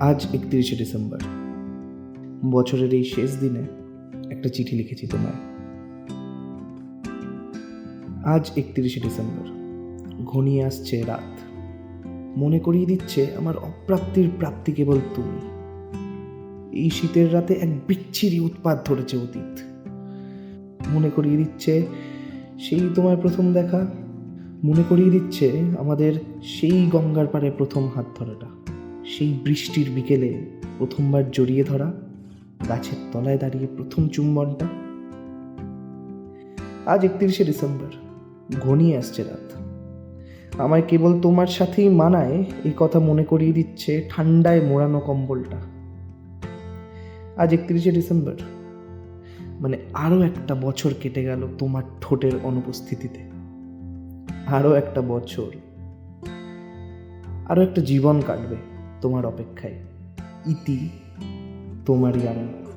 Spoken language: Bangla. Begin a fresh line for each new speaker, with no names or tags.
আজ একত্রিশে ডিসেম্বর। বছরের এই শেষ দিনে একটা চিঠি লিখেছি তোমায়। আজ একত্রিশে ডিসেম্বর। ঘনিয়ে আসছে রাত। মনে করিয়ে দিচ্ছে আমার অপ্রাপ্তির প্রাপ্তি কেবল তুমি। এই শীতের রাতে এক বিচ্ছিরি উৎপাত ধরেছে অতীত। মনে করিয়ে দিচ্ছে সেই তোমার প্রথম দেখা। মনে করিয়ে দিচ্ছে আমাদের সেই গঙ্গার পাড়ে প্রথম হাত ধরাটা। সেই বৃষ্টির বিকেলে প্রথমবার জড়িয়ে ধরা গাছের তলায় দাঁড়িয়ে প্রথম চুম্বনটা। আজ একত্রিশে ডিসেম্বর, ঘনিয়ে আসছে রাত। আমায় কেবল তোমার সাথেই মানায় এই কথা মনে করিয়ে দিচ্ছে ঠান্ডায় মোড়ানো কম্বলটা। আজ একত্রিশে ডিসেম্বর মানে আরও একটা বছর কেটে গেল তোমার ঠোঁটের অনুপস্থিতিতে। আরও একটা বছর আরও একটা জীবন কাটবে। তোমার অপেক্ষায়। ইতি তোমারই আমার